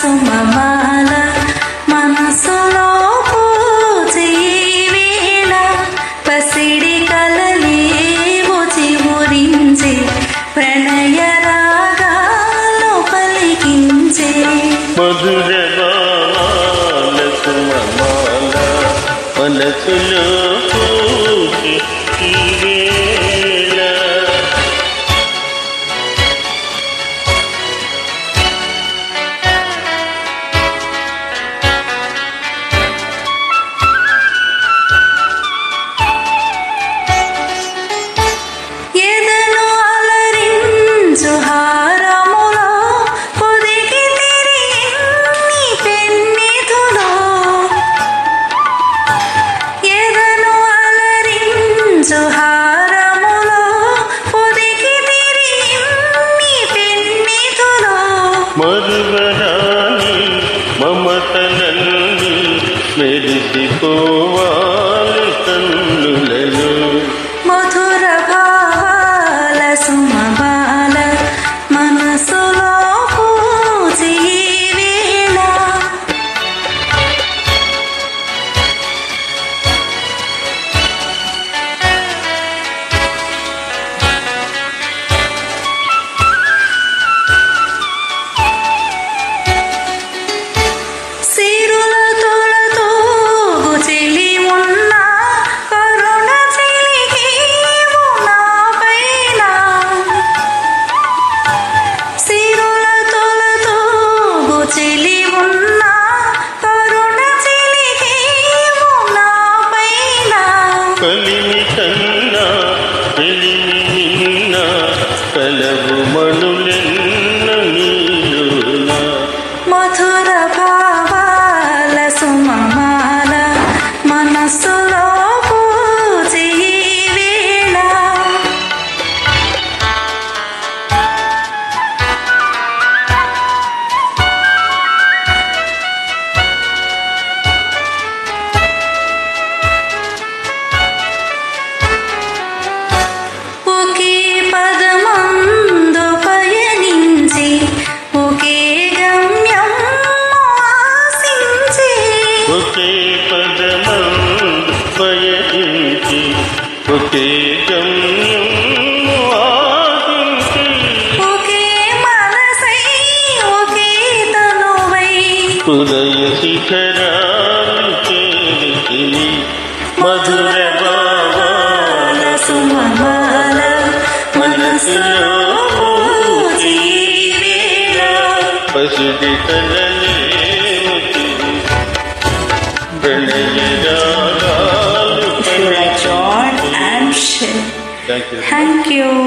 సుమమాల మనసులో పూజీ పసిడి కలలేవో చివురించే ప్రణయ రాగాలు పలికించే. మధుర గానాల సుమమాల మనసులో పూచి Ladies కలిమి ఒకే పదమందు పయనించి ఒకే గమ్యం హృదయ శిఖరాలు మధుర భావాల సుమమాల మనసులో పసిడి కలలేముతి Should and share? Thank you. Thank you.